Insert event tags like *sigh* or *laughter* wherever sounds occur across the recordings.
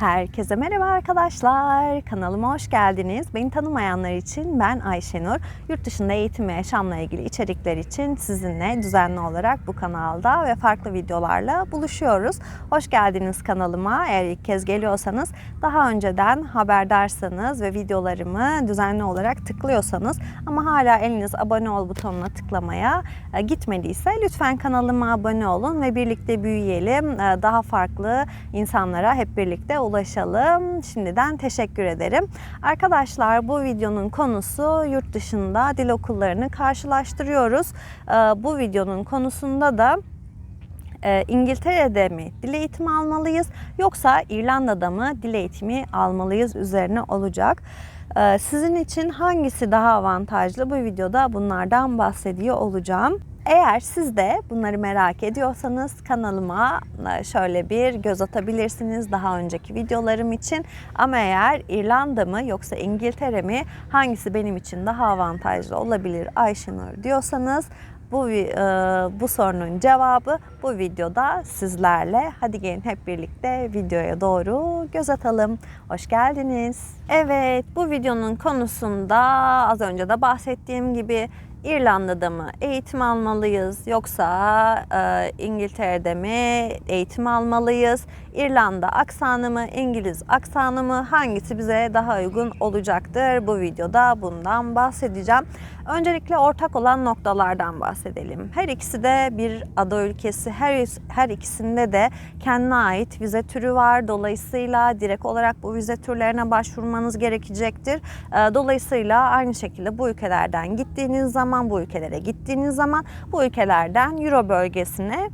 Herkese merhaba arkadaşlar. Kanalıma hoş geldiniz. Beni tanımayanlar için ben Ayşenur. Yurt dışında eğitim ve yaşamla ilgili içerikler için sizinle düzenli olarak bu kanalda ve farklı videolarla buluşuyoruz. Hoş geldiniz kanalıma. Eğer ilk kez geliyorsanız daha önceden haberdarsanız ve videolarımı düzenli olarak tıklıyorsanız ama hala eliniz abone ol butonuna tıklamaya e, gitmediyse lütfen kanalıma abone olun ve birlikte büyüyelim. E, Daha farklı insanlara hep birlikte ulaşalım. Şimdiden teşekkür ederim. Arkadaşlar bu videonun konusu yurt dışında dil okullarını karşılaştırıyoruz. E, Bu videonun konusunda da e, İngiltere'de mi dil eğitimi almalıyız yoksa İrlanda'da mı dil eğitimi almalıyız üzerine olacak. E, Sizin için hangisi daha avantajlı bu videoda bunlardan bahsediyor olacağım. Eğer siz de bunları merak ediyorsanız kanalıma e, şöyle bir göz atabilirsiniz daha önceki videolarım için. Ama eğer İrlanda mı yoksa İngiltere mi hangisi benim için daha avantajlı olabilir Ayşenur diyorsanız bu e, bu sorunun cevabı bu videoda sizlerle. Hadi gelin hep birlikte videoya doğru göz atalım. Hoş geldiniz. Evet, bu videonun konusunda az önce de bahsettiğim gibi İrlanda'da mı eğitim almalıyız yoksa İngiltere'de mi eğitim almalıyız? İrlanda aksanı mı, İngiliz aksanı mı hangisi bize daha uygun olacaktır? Bu videoda bundan bahsedeceğim. Öncelikle ortak olan noktalardan bahsedelim. Her ikisi de bir ada ülkesi. Her her ikisinde de kendine ait vize türü var. Dolayısıyla direkt olarak bu vize türlerine başvurmanız gerekecektir. E, Dolayısıyla aynı şekilde bu ülkelerden gittiğiniz zaman, bu ülkelere gittiğiniz zaman bu ülkelerden Euro bölgesine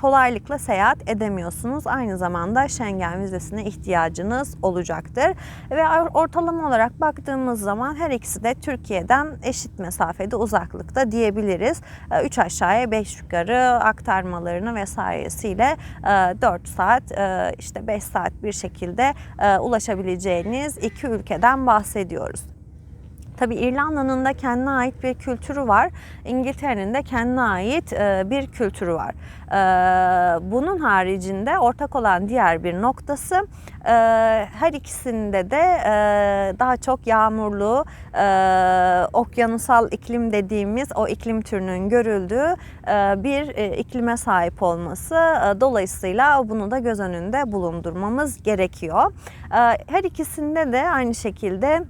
kolaylıkla seyahat edemiyorsunuz. Aynı zamanda Schengen vizesine ihtiyacınız olacaktır. Ve ortalama olarak baktığımız zaman her ikisi de Türkiye'den eşit mesafede uzaklıkta diyebiliriz. 3 aşağıya 5 yukarı aktarmalarını vesairesiyle 4 saat e, işte 5 saat bir şekilde e, ulaşabileceğiniz iki ülkeden bahsediyoruz. Tabii İrlanda'nın da kendine ait bir kültürü var. İngiltere'nin de kendine ait e, bir kültürü var. E, Bunun haricinde ortak olan diğer bir noktası e, her ikisinde de daha çok yağmurlu, okyanusal iklim dediğimiz o iklim türünün görüldüğü bir iklime sahip olması. Dolayısıyla bunu da göz önünde bulundurmamız gerekiyor. Her ikisinde de aynı şekilde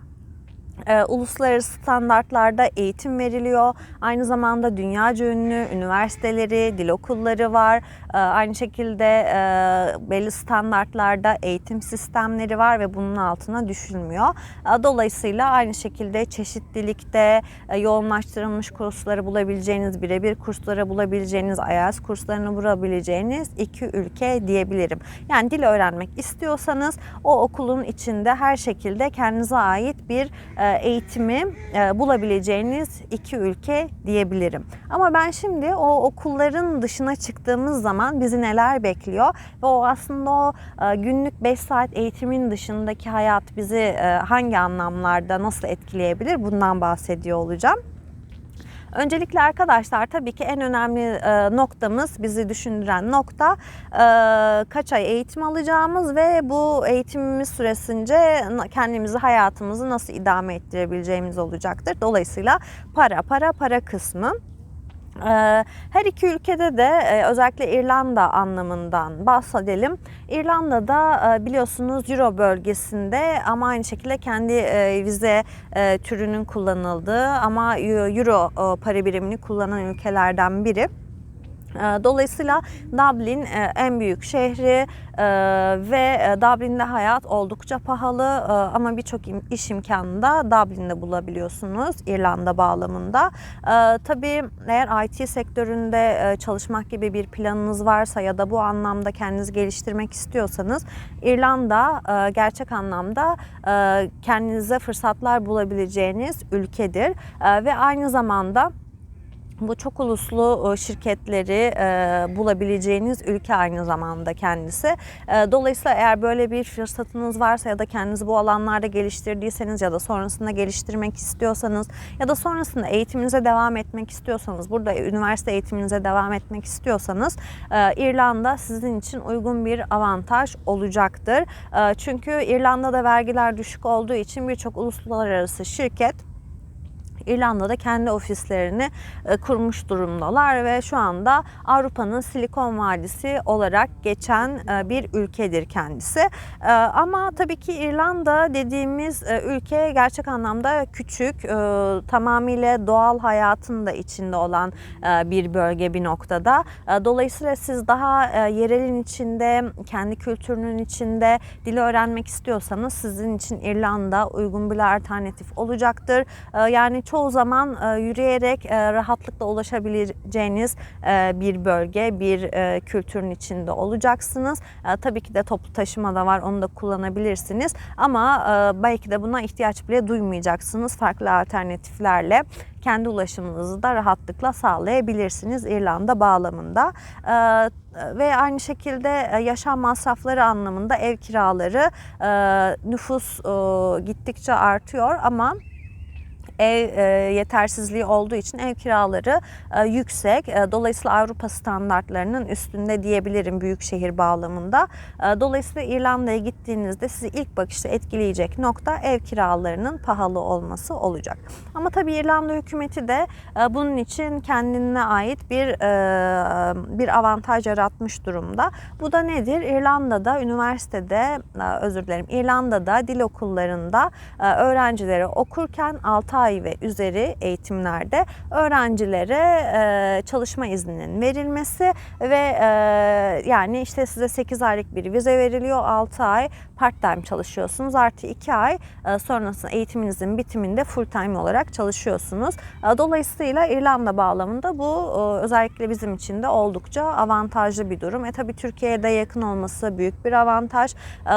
e, uluslararası standartlarda eğitim veriliyor. Aynı zamanda dünyaca ünlü üniversiteleri, dil okulları var. E, aynı şekilde e, belli standartlarda eğitim sistemleri var ve bunun altına düşülmüyor. E, dolayısıyla aynı şekilde çeşitlilikte e, yoğunlaştırılmış kursları bulabileceğiniz, birebir kursları bulabileceğiniz, IELTS kurslarını bulabileceğiniz iki ülke diyebilirim. Yani dil öğrenmek istiyorsanız o okulun içinde her şekilde kendinize ait bir e, eğitimi e, bulabileceğiniz iki ülke diyebilirim. Ama ben şimdi o okulların dışına çıktığımız zaman bizi neler bekliyor ve o aslında o e, günlük 5 saat eğitimin dışındaki hayat bizi e, hangi anlamlarda nasıl etkileyebilir bundan bahsediyor olacağım. Öncelikle arkadaşlar tabii ki en önemli e, noktamız, bizi düşündüren nokta e, kaç ay eğitim alacağımız ve bu eğitimimiz süresince kendimizi, hayatımızı nasıl idame ettirebileceğimiz olacaktır. Dolayısıyla para, para, para kısmı. Ee, Her iki ülkede de e, özellikle İrlanda anlamından bahsedelim. İrlanda'da e, biliyorsunuz Euro bölgesinde ama aynı şekilde kendi e, vize türünün kullanıldığı ama Euro para birimini kullanan ülkelerden biri. E, Dolayısıyla Dublin e, en büyük şehri e, ve e, Dublin'de hayat oldukça pahalı ama birçok iş imkanını da Dublin'de bulabiliyorsunuz İrlanda bağlamında. Tabii eğer IT sektöründe çalışmak gibi bir planınız varsa ya da bu anlamda kendinizi geliştirmek istiyorsanız İrlanda gerçek anlamda kendinize fırsatlar bulabileceğiniz ülkedir ve aynı zamanda Bu çok uluslu e, şirketleri e, bulabileceğiniz ülke aynı zamanda kendisi. E, Dolayısıyla eğer böyle bir fırsatınız varsa ya da kendinizi bu alanlarda geliştirdiyseniz ya da sonrasında geliştirmek istiyorsanız ya da sonrasında eğitiminize devam etmek istiyorsanız, burada üniversite eğitiminize devam etmek istiyorsanız İrlanda sizin için uygun bir avantaj olacaktır. Çünkü İrlanda'da vergiler düşük olduğu için birçok uluslararası şirket İrlanda'da kendi ofislerini e, kurmuş durumdalar ve şu anda Avrupa'nın Silikon Vadisi olarak geçen e, bir ülkedir kendisi. E, Ama tabii ki İrlanda dediğimiz ülke gerçek anlamda küçük, tamamıyla doğal hayatın da içinde olan bir bölge bir noktada. Dolayısıyla siz daha yerelin içinde, kendi kültürünün içinde dili öğrenmek istiyorsanız sizin için İrlanda uygun bir alternatif olacaktır. Yani çoğu zaman e, yürüyerek e, rahatlıkla ulaşabileceğiniz e, bir bölge, bir kültürün içinde olacaksınız. Tabii ki de toplu taşıma da var, onu da kullanabilirsiniz. Ama belki de buna ihtiyaç bile duymayacaksınız farklı alternatiflerle kendi ulaşımınızı da rahatlıkla sağlayabilirsiniz İrlanda bağlamında. Ve aynı şekilde yaşam masrafları anlamında ev kiraları nüfus gittikçe artıyor ama ev e, yetersizliği olduğu için ev kiraları e, yüksek. E, dolayısıyla Avrupa standartlarının üstünde diyebilirim büyük şehir bağlamında. E, dolayısıyla İrlanda'ya gittiğinizde sizi ilk bakışta etkileyecek nokta ev kiralarının pahalı olması olacak. Ama tabii İrlanda hükümeti de e, bunun için kendine ait bir e, bir avantaj yaratmış durumda. Bu da nedir? İrlanda'da üniversitede e, özür dilerim İrlanda'da dil okullarında e, öğrencilere okurken 6 ay ve üzeri eğitimlerde öğrencilere e, çalışma izninin verilmesi ve e, yani işte size 8 aylık bir vize veriliyor 6 ay part time çalışıyorsunuz artı 2 ay e, sonrasında eğitiminizin bitiminde full time olarak çalışıyorsunuz. Dolayısıyla İrlanda bağlamında bu özellikle bizim için de oldukça avantajlı bir durum. E tabi Türkiye'de yakın olması büyük bir avantaj.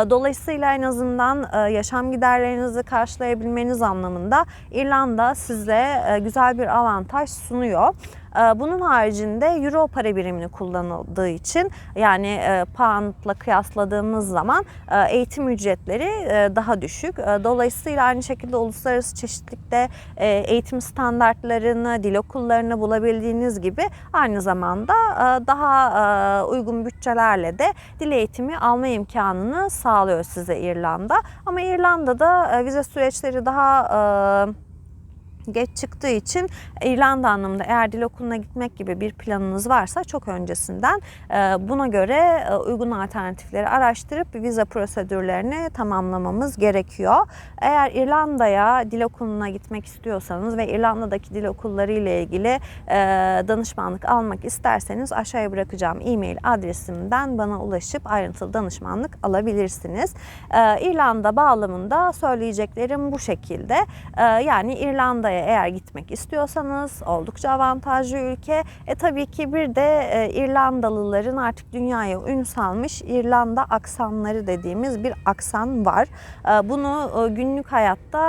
Dolayısıyla en azından yaşam giderlerinizi karşılayabilmeniz anlamında İrlanda size e, güzel bir avantaj sunuyor. E, Bunun haricinde euro para birimini kullanıldığı için yani e, poundla kıyasladığımız zaman eğitim ücretleri daha düşük. Dolayısıyla aynı şekilde uluslararası çeşitlilikte e, eğitim standartlarını, dil okullarını bulabildiğiniz gibi aynı zamanda daha uygun bütçelerle de dil eğitimi alma imkanını sağlıyor size İrlanda. Ama İrlanda'da vize süreçleri daha geç çıktığı için İrlanda anlamında eğer dil okuluna gitmek gibi bir planınız varsa çok öncesinden e, buna göre e, uygun alternatifleri araştırıp vize prosedürlerini tamamlamamız gerekiyor. Eğer İrlanda'ya dil okuluna gitmek istiyorsanız ve İrlanda'daki dil okulları ile ilgili e, danışmanlık almak isterseniz aşağıya bırakacağım e-mail adresimden bana ulaşıp ayrıntılı danışmanlık alabilirsiniz. İrlanda bağlamında söyleyeceklerim bu şekilde. Yani İrlanda'ya eğer gitmek istiyorsanız oldukça avantajlı ülke. E tabii ki bir de e, İrlandalıların artık dünyaya ün salmış İrlanda aksanları dediğimiz bir aksan var. E, bunu e, günlük hayatta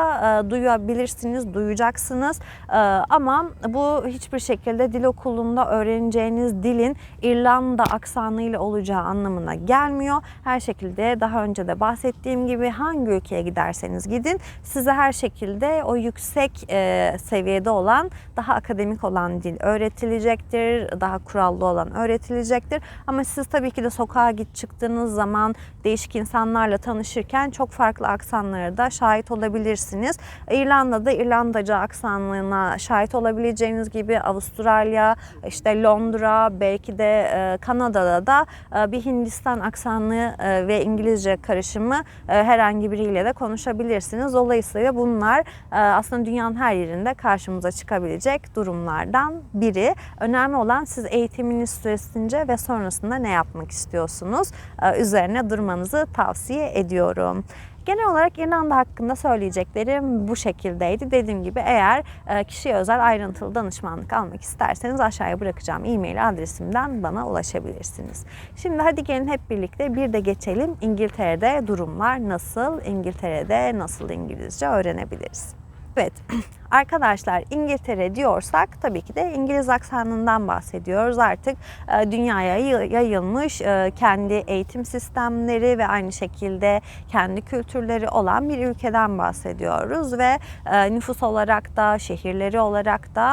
e, duyabilirsiniz, duyacaksınız. E, ama bu hiçbir şekilde dil okulunda öğreneceğiniz dilin İrlanda aksanıyla olacağı anlamına gelmiyor. Her şekilde daha önce de bahsettiğim gibi hangi ülkeye giderseniz gidin size her şekilde o yüksek e, seviyede olan daha akademik olan dil öğretilecektir. Daha kurallı olan öğretilecektir. Ama siz tabii ki de sokağa git çıktığınız zaman değişik insanlarla tanışırken çok farklı aksanlara da şahit olabilirsiniz. İrlanda'da İrlandaca aksanına şahit olabileceğiniz gibi Avustralya, işte Londra, belki de e, Kanada'da da e, bir Hindistan aksanı e, ve İngilizce karışımı herhangi biriyle de konuşabilirsiniz. Dolayısıyla bunlar aslında dünyanın her yerinde karşımıza çıkabilecek durumlardan biri. Önemli olan siz eğitiminiz süresince ve sonrasında ne yapmak istiyorsunuz üzerine durmanızı tavsiye ediyorum. Genel olarak İrlanda hakkında söyleyeceklerim bu şekildeydi. Dediğim gibi eğer kişiye özel ayrıntılı danışmanlık almak isterseniz aşağıya bırakacağım e-mail adresimden bana ulaşabilirsiniz. Şimdi hadi gelin hep birlikte bir de geçelim İngiltere'de durumlar nasıl? İngiltere'de nasıl İngilizce öğrenebiliriz? Evet, *clears throat* Arkadaşlar İngiltere diyorsak tabii ki de İngiliz aksanından bahsediyoruz. Artık e, dünyaya yay- yayılmış e, kendi eğitim sistemleri ve aynı şekilde kendi kültürleri olan bir ülkeden bahsediyoruz ve e, nüfus olarak da şehirleri olarak da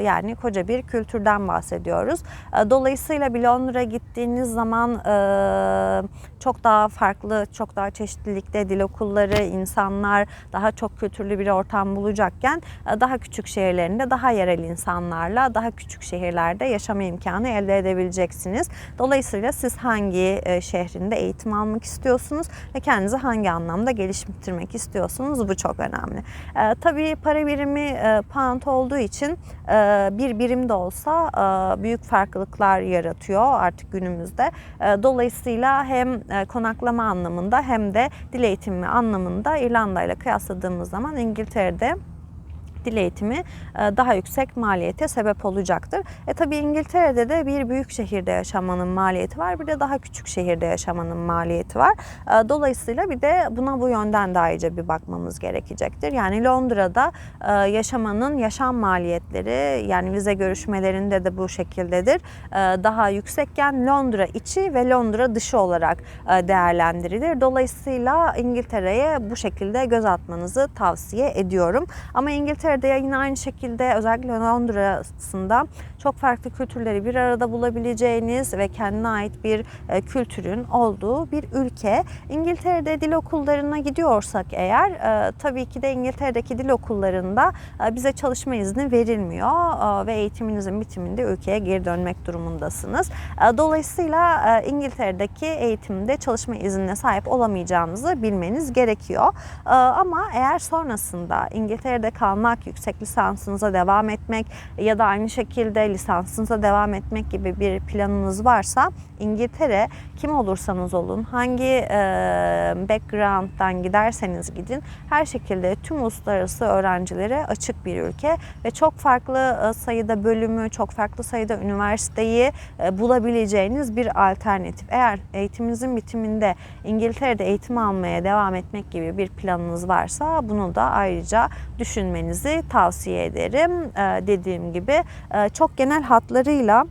yani koca bir kültürden bahsediyoruz. Dolayısıyla bir Londra gittiğiniz zaman çok daha farklı, çok daha çeşitlilikte dil okulları, insanlar daha çok kültürlü bir ortam bulacakken daha küçük şehirlerinde daha yerel insanlarla daha küçük şehirlerde yaşama imkanı elde edebileceksiniz. Dolayısıyla siz hangi e, şehrinde eğitim almak istiyorsunuz ve kendinizi hangi anlamda geliştirmek istiyorsunuz bu çok önemli. E, tabii para birimi e, pound olduğu için e, bir birim de olsa büyük farklılıklar yaratıyor artık günümüzde. Dolayısıyla hem konaklama anlamında hem de dil eğitimi anlamında İrlanda ile kıyasladığımız zaman İngiltere'de dil eğitimi e, daha yüksek maliyete sebep olacaktır. E tabi İngiltere'de de bir büyük şehirde yaşamanın maliyeti var. Bir de daha küçük şehirde yaşamanın maliyeti var. E, Dolayısıyla bir de buna bu yönden daha iyice bir bakmamız gerekecektir. Yani Londra'da e, yaşamanın yaşam maliyetleri yani vize görüşmelerinde de bu şekildedir. Daha yüksekken Londra içi ve Londra dışı olarak değerlendirilir. Dolayısıyla İngiltere'ye bu şekilde göz atmanızı tavsiye ediyorum. Ama İngiltere'de yine aynı şekilde özellikle Londra'sında çok farklı kültürleri bir arada bulabileceğiniz ve kendine ait bir e, kültürün olduğu bir ülke. İngiltere'de dil okullarına gidiyorsak eğer e, tabii ki de İngiltere'deki dil okullarında e, bize çalışma izni verilmiyor ve eğitiminizin bitiminde ülkeye geri dönmek durumundasınız. Dolayısıyla İngiltere'deki eğitimde çalışma iznine sahip olamayacağınızı bilmeniz gerekiyor. Ama eğer sonrasında İngiltere'de kalmak, yüksek lisansınıza devam etmek ya da aynı şekilde lisansınıza devam etmek gibi bir planınız varsa İngiltere kim olursanız olun, hangi e, background'dan giderseniz gidin her şekilde tüm uluslararası öğrencilere açık bir ülke ve çok farklı sayıda bölümü, çok farklı sayıda üniversiteyi e, bulabileceğiniz bir alternatif. Eğer eğitiminizin bitiminde İngiltere'de eğitim almaya devam etmek gibi bir planınız varsa bunu da ayrıca düşünmenizi tavsiye ederim. E, dediğim gibi e, çok genel hatlarıyla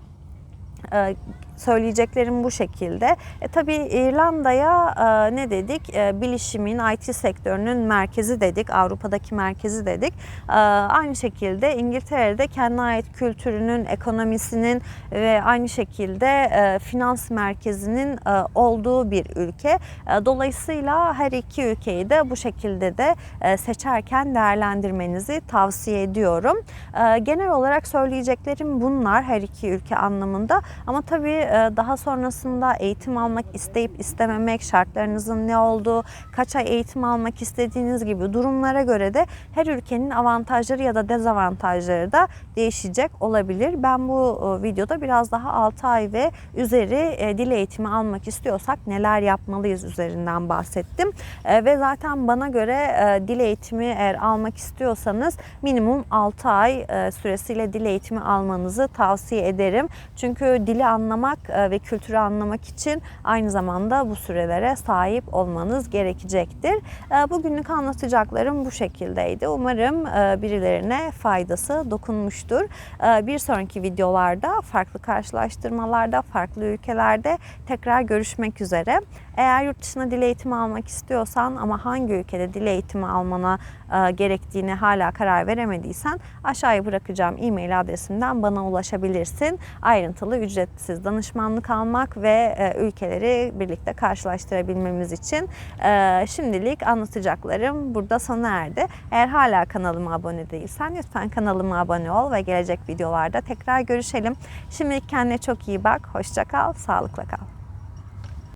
e, söyleyeceklerim bu şekilde. E, tabii İrlanda'ya e, ne dedik? E, bilişimin, IT sektörünün merkezi dedik, Avrupa'daki merkezi dedik. E, aynı şekilde İngiltere'de kendine ait kültürünün, ekonomisinin ve aynı şekilde e, finans merkezinin e, olduğu bir ülke. E, dolayısıyla her iki ülkeyi de bu şekilde de e, seçerken değerlendirmenizi tavsiye ediyorum. E, genel olarak söyleyeceklerim bunlar her iki ülke anlamında. Ama tabii daha sonrasında eğitim almak isteyip istememek, şartlarınızın ne olduğu, kaç ay eğitim almak istediğiniz gibi durumlara göre de her ülkenin avantajları ya da dezavantajları da değişecek olabilir. Ben bu e, videoda biraz daha 6 ay ve üzeri e, dil eğitimi almak istiyorsak neler yapmalıyız üzerinden bahsettim. E, Ve zaten bana göre e, dil eğitimi eğer almak istiyorsanız minimum 6 ay e, süresiyle dil eğitimi almanızı tavsiye ederim. Çünkü dili anlamak e, ve kültürü anlamak için aynı zamanda bu sürelere sahip olmanız gerekecektir. E, Bugünlük anlatacaklarım bu şekildeydi. Umarım e, birilerine faydası dokunmuştur. Bir sonraki videolarda farklı karşılaştırmalarda, farklı ülkelerde tekrar görüşmek üzere. Eğer yurt dışına dil eğitimi almak istiyorsan ama hangi ülkede dil eğitimi almana e, gerektiğini hala karar veremediysen aşağıya bırakacağım e-mail adresimden bana ulaşabilirsin. Ayrıntılı ücretsiz danışmanlık almak ve e, ülkeleri birlikte karşılaştırabilmemiz için e, şimdilik anlatacaklarım burada sona erdi. Eğer hala kanalıma abone değilsen lütfen kanalıma abone ol ve gelecek videolarda tekrar görüşelim. Şimdilik kendine çok iyi bak, hoşça kal, sağlıkla kal.